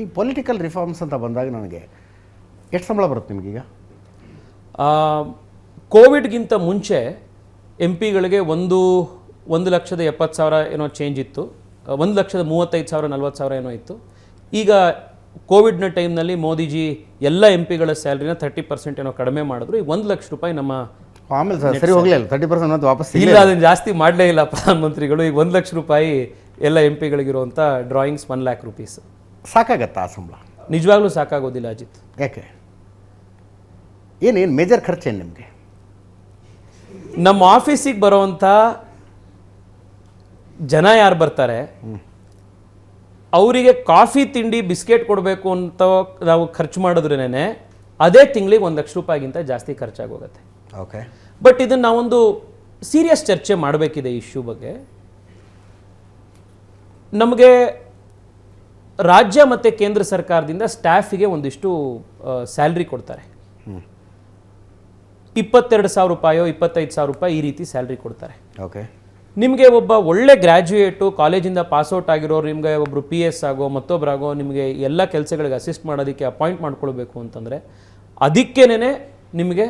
ಈ political reforms ಅಂತ ಬಂದಾಗ ನನಗೆ ಎಷ್ಟು ಸಂಬಳ ಬರುತ್ತೆ ನಿಮಗೀಗ? ಆ, ಕೋವಿಡ್ಗಿಂತ ಮುಂಚೆ ಎಂ ಪಿಗಳಿಗೆ ಒಂದು ಒಂದು ಲಕ್ಷದ ಎಪ್ಪತ್ತು ಸಾವಿರ ಏನೋ ಚೇಂಜ್ ಇತ್ತು. ಒಂದು ಲಕ್ಷದ ಮೂವತ್ತೈದು ಸಾವಿರ ನಲ್ವತ್ತು ಸಾವಿರ ಏನೋ ಇತ್ತು. ಈಗ ಕೋವಿಡ್ನ ಟೈಮ್ನಲ್ಲಿ ಮೋದಿಜಿ ಎಲ್ಲ ಎಂ ಪಿಗಳ ಸ್ಯಾಲ್ರಿನ ತರ್ಟಿ ಪರ್ಸೆಂಟ್ ಏನೋ ಕಡಿಮೆ ಮಾಡಿದ್ರು. ಈಗ ಒಂದು ಲಕ್ಷ ರೂಪಾಯಿ ನಮ್ಮ ಆಮೇಲೆ ಸರ್ ಸರಿ ಹೋಗಲಿಲ್ಲ ತರ್ಟಿ ಪರ್ಸೆಂಟ್ ಅಂತ ವಾಪಸ್ ಇಲ್ಲ ಅದನ್ನು ಜಾಸ್ತಿ ಮಾಡಲೇ ಇಲ್ಲ ಪ್ರಧಾನಮಂತ್ರಿಗಳು. ಈಗ ಒಂದು ಲಕ್ಷ ರೂಪಾಯಿ ಎಲ್ಲ ಎಂ ಪಿಗಳಿಗಿರುವಂಥ ಡ್ರಾಯಿಂಗ್ಸ್ ಒನ್ ಲ್ಯಾಕ್ ರುಪೀಸ್ ಸಾಕಾಗತ್ತಾ ಆ ಸಂಬಳ? ನಿಜವಾಗ್ಲೂ ಸಾಕಾಗೋದಿಲ್ಲ ಅಜಿತ್. ಯಾಕೆ? ಏನೇನು ಮೇಜರ್ ಖರ್ಚೇನು ನಿಮಗೆ? ನಮ್ಮ ಆಫೀಸಿಗೆ ಬರೋವಂಥ ಜನ ಯಾರು ಬರ್ತಾರೆ? ಅವರಿಗೆ ಕಾಫಿ ತಿಂಡಿ ಬಿಸ್ಕೆಟ್ ಕೊಡಬೇಕು ಅಂತ ನಾವು ಖರ್ಚು ಮಾಡಿದ್ರೇನೆ ಅದೇ ತಿಂಗಳಿಗೆ ಒಂದು ಲಕ್ಷ ರೂಪಾಯಿಗಿಂತ ಜಾಸ್ತಿ ಖರ್ಚಾಗೋಗುತ್ತೆ. ಓಕೆ ಬಟ್ ಇದನ್ನು ನಾವೊಂದು ಸೀರಿಯಸ್ ಚರ್ಚೆ ಮಾಡಬೇಕಿದೆ ಇಶ್ಯೂ ಬಗ್ಗೆ. ನಮಗೆ ರಾಜ್ಯ ಮತ್ತು ಕೇಂದ್ರ ಸರ್ಕಾರದಿಂದ ಸ್ಟಾಫಿಗೆ ಒಂದಿಷ್ಟು ಸ್ಯಾಲ್ರಿ ಕೊಡ್ತಾರೆ. ಇಪ್ಪತ್ತೆರಡು ಸಾವಿರ ರೂಪಾಯೋ ಇಪ್ಪತ್ತೈದು ಸಾವಿರ ರೂಪಾಯಿ ಈ ರೀತಿ ಸ್ಯಾಲ್ರಿ ಕೊಡ್ತಾರೆ. ಓಕೆ. ನಿಮಗೆ ಒಬ್ಬ ಒಳ್ಳೆ ಗ್ರ್ಯಾಜುಯೇಟು ಕಾಲೇಜಿಂದ ಪಾಸ್ಔಟ್ ಆಗಿರೋರು ನಿಮಗೆ ಒಬ್ಬರು ಪಿ ಎಸ್ ಆಗೋ ಮತ್ತೊಬ್ಬರಾಗೋ ನಿಮಗೆ ಎಲ್ಲ ಕೆಲಸಗಳಿಗೆ ಅಸಿಸ್ಟ್ ಮಾಡೋದಕ್ಕೆ ಅಪಾಯಿಂಟ್ ಮಾಡ್ಕೊಳ್ಬೇಕು ಅಂತಂದರೆ ಅದಕ್ಕೇನೆ ನಿಮಗೆ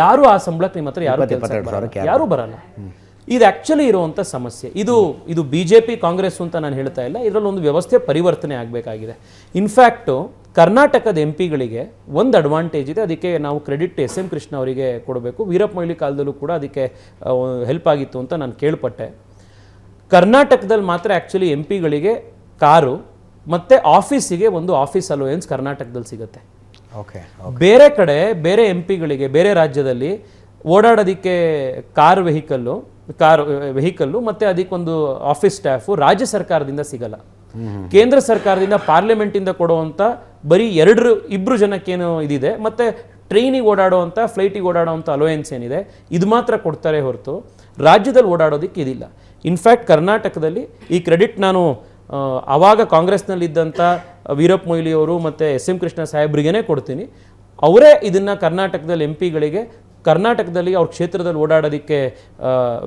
ಯಾರು ಆ ಸಂಬಳಕ್ಕೆ ನಿಮ್ಮ ಹತ್ರ ಯಾರು ಯಾರೂ? ಬರಲ್ಲ. ಇದು ಆ್ಯಕ್ಚುಲಿ ಇರುವಂಥ ಸಮಸ್ಯೆ. ಇದು ಇದು ಬಿ ಜೆ ಪಿ ಕಾಂಗ್ರೆಸ್ ಅಂತ ನಾನು ಹೇಳ್ತಾ ಇಲ್ಲ. ಇದರಲ್ಲಿ ಒಂದು ವ್ಯವಸ್ಥೆ ಪರಿವರ್ತನೆ ಆಗಬೇಕಾಗಿದೆ. ಇನ್ಫ್ಯಾಕ್ಟು ಕರ್ನಾಟಕದ ಎಂ ಪಿಗಳಿಗೆ ಒಂದು ಅಡ್ವಾಂಟೇಜ್ ಇದೆ. ಅದಕ್ಕೆ ನಾವು ಕ್ರೆಡಿಟ್ ಎಸ್ ಎಂ ಕೃಷ್ಣ ಅವರಿಗೆ ಕೊಡಬೇಕು. ವೀರಪ್ಪ ಮೊಯ್ಲಿ ಕಾಲದಲ್ಲೂ ಕೂಡ ಅದಕ್ಕೆ ಹೆಲ್ಪ್ ಆಗಿತ್ತು ಅಂತ ನಾನು ಕೇಳ್ಪಟ್ಟೆ. ಕರ್ನಾಟಕದಲ್ಲಿ ಮಾತ್ರ ಆ್ಯಕ್ಚುಲಿ ಎಂ ಪಿಗಳಿಗೆ ಕಾರು ಮತ್ತು ಆಫೀಸಿಗೆ ಒಂದು ಆಫೀಸ್ ಅಲೋಯನ್ಸ್ ಕರ್ನಾಟಕದಲ್ಲಿ ಸಿಗುತ್ತೆ. ಓಕೆ ಬೇರೆ ಕಡೆ ಬೇರೆ ಎಂ ಪಿಗಳಿಗೆ ಬೇರೆ ರಾಜ್ಯದಲ್ಲಿ ಓಡಾಡೋದಕ್ಕೆ ಕಾರ್ ವೆಹಿಕಲ್ಲು ಕಾರ್, ವೆಹಿಕಲ್ಲು, ಮತ್ತು ಅದಕ್ಕೊಂದು ಆಫೀಸ್ ಸ್ಟಾಫು ರಾಜ್ಯ ಸರ್ಕಾರದಿಂದ ಸಿಗಲ್ಲ. ಕೇಂದ್ರ ಸರ್ಕಾರದಿಂದ ಪಾರ್ಲಿಮೆಂಟಿಂದ ಕೊಡುವಂಥ ಬರೀ ಎರಡು ಇಬ್ಬರು ಜನಕ್ಕೇನು ಇದಿದೆ, ಮತ್ತು ಟ್ರೈನಿಗೆ ಓಡಾಡುವಂಥ ಫ್ಲೈಟಿಗೆ ಓಡಾಡುವಂಥ ಅಲೋಯನ್ಸ್ ಏನಿದೆ, ಇದು ಮಾತ್ರ ಕೊಡ್ತಾರೆ ಹೊರತು ರಾಜ್ಯದಲ್ಲಿ ಓಡಾಡೋದಕ್ಕೆ ಇದಿಲ್ಲ. ಇನ್ಫ್ಯಾಕ್ಟ್ ಕರ್ನಾಟಕದಲ್ಲಿ ಈ ಕ್ರೆಡಿಟ್ ನಾನು ಆವಾಗ ಕಾಂಗ್ರೆಸ್ನಲ್ಲಿದ್ದಂಥ ವೀರಪ್ಪ ಮೊಯ್ಲಿ ಅವರು ಮತ್ತು ಎಸ್ ಎಂ ಕೃಷ್ಣ ಸಾಹೇಬ್ರಿಗೇ ಕೊಡ್ತೀನಿ. ಅವರೇ ಇದನ್ನು ಕರ್ನಾಟಕದಲ್ಲಿ ಎಂ ಪಿಗಳಿಗೆ ಕರ್ನಾಟಕದಲ್ಲಿ ಅವ್ರ ಕ್ಷೇತ್ರದಲ್ಲಿ ಓಡಾಡೋದಕ್ಕೆ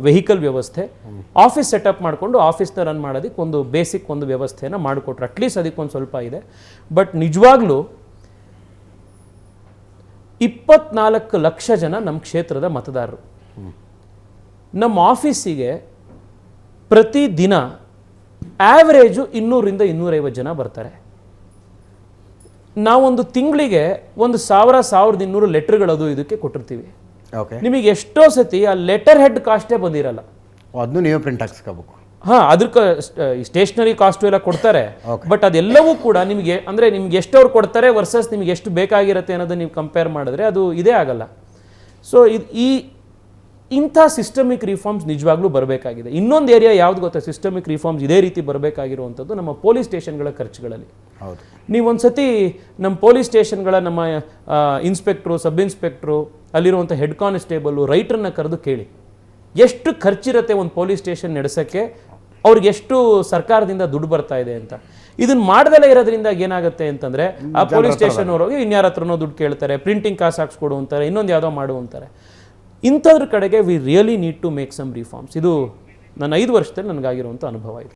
ವೆಹಿಕಲ್ ವ್ಯವಸ್ಥೆ ಆಫೀಸ್ ಸೆಟಪ್ ಮಾಡಿಕೊಂಡು ಆಫೀಸ್ನ ರನ್ ಮಾಡೋದಕ್ಕೆ ಒಂದು ಬೇಸಿಕ್ ಒಂದು ವ್ಯವಸ್ಥೆಯನ್ನು ಮಾಡಿಕೊಟ್ರು. ಅಟ್ಲೀಸ್ಟ್ ಅದಕ್ಕೊಂದು ಸ್ವಲ್ಪ ಇದೆ. ಬಟ್ ನಿಜವಾಗ್ಲೂ ಇಪ್ಪತ್ನಾಲ್ಕು ಲಕ್ಷ ಜನ ನಮ್ಮ ಕ್ಷೇತ್ರದ ಮತದಾರರು. ನಮ್ಮ ಆಫೀಸಿಗೆ ಪ್ರತಿ ದಿನ ಆ್ಯಾವ್ರೇಜು ಇನ್ನೂರಿಂದ ಇನ್ನೂರೈವತ್ತು ಜನ ಬರ್ತಾರೆ. ನಾವೊಂದು ತಿಂಗಳಿಗೆ ಒಂದು ಸಾವಿರ, ಸಾವಿರದ ಇನ್ನೂರು ಲೆಟ್ರ್ಗಳದು ಇದಕ್ಕೆ ಕೊಟ್ಟಿರ್ತೀವಿ. ನಿಮಗೆ ಎಷ್ಟೋ ಸತಿ ಆ ಲೆಟರ್ ಹೆಡ್ ಕಾಸ್ಟೇ ಬಂದಿರಲ್ಲ. ಅದನ್ನು ನೀವೇ ಪ್ರಿಂಟ್ ಹಾಕ್ಸ್ಕೋಬೇಕು. ಹಾ ಅದಕ್ಕೆ ಸ್ಟೇಷನರಿ ಕಾಸ್ಟು ಎಲ್ಲ ಕೊಡ್ತಾರೆ. ಬಟ್ ಅದೆಲ್ಲವೂ ಕೂಡ ನಿಮಗೆ ಅಂದ್ರೆ ನಿಮ್ಗೆ ಎಷ್ಟು ಅವ್ರು ಕೊಡ್ತಾರೆ ವರ್ಸಸ್ ನಿಮ್ಗೆ ಎಷ್ಟು ಬೇಕಾಗಿರುತ್ತೆ ಅನ್ನೋದನ್ನ ನೀವು ಕಂಪೇರ್ ಮಾಡಿದ್ರೆ ಅದು ಇದೇ ಆಗಲ್ಲ. ಸೊ ಇದು ಈ ಇಂಥ ಸಿಸ್ಟಮಿಕ್ ರಿಫಾರ್ಮ್ಸ್ ನಿಜವಾಗ್ಲೂ ಬರಬೇಕಾಗಿದೆ. ಇನ್ನೊಂದು ಏರಿಯಾ ಯಾವ್ದು ಗೊತ್ತಾ? ಸಿಸ್ಟಮಿಕ್ ರಿಫಾರ್ಮ್ಸ್ ಇದೇ ರೀತಿ ಬರಬೇಕಾಗಿರುವಂಥದ್ದು ನಮ್ಮ ಪೊಲೀಸ್ ಸ್ಟೇಷನ್ಗಳ ಖರ್ಚುಗಳಲ್ಲಿ. ಹೌದು. ನೀವೊಂದು ಸತಿ ನಮ್ಮ ಪೊಲೀಸ್ ಸ್ಟೇಷನ್ಗಳ ನಮ್ಮ ಇನ್ಸ್ಪೆಕ್ಟ್ರು ಸಬ್ ಇನ್ಸ್ಪೆಕ್ಟ್ರು ಅಲ್ಲಿರುವಂಥ ಹೆಡ್ ಕಾನ್ಸ್ಟೇಬಲು ರೈಟ್ರನ್ನ ಕರೆದು ಕೇಳಿ ಎಷ್ಟು ಖರ್ಚಿರುತ್ತೆ ಒಂದು ಪೊಲೀಸ್ ಸ್ಟೇಷನ್ ನಡೆಸೋಕ್ಕೆ? ಅವ್ರಿಗೆ ಎಷ್ಟು ಸರ್ಕಾರದಿಂದ ದುಡ್ಡು ಬರ್ತಾ ಇದೆ ಅಂತ. ಇದನ್ನ ಮಾಡ್ದಲೇ ಇರೋದ್ರಿಂದ ಏನಾಗುತ್ತೆ ಅಂತಂದ್ರೆ ಆ ಪೊಲೀಸ್ ಸ್ಟೇಷನ್ ಹೋಗಿ ಇನ್ಯಾರ ಹತ್ರನೋ ದುಡ್ಡು ಕೇಳ್ತಾರೆ ಪ್ರಿಂಟಿಂಗ್ ಕಾಸು ಹಾಕ್ಸ್ಕೊಡು ಅಂತಾರೆ ಇನ್ನೊಂದು ಯಾವುದೋ ಮಾಡು ಅಂತಾರೆ. ಇಂಥದ್ರ ಕಡೆಗೆ we really need to make some reforms ಇದು ನನ್ನ ಐದು ವರ್ಷದಲ್ಲಿ ನನಗಾಗಿರುವಂಥ ಅನುಭವ ಇದೆ.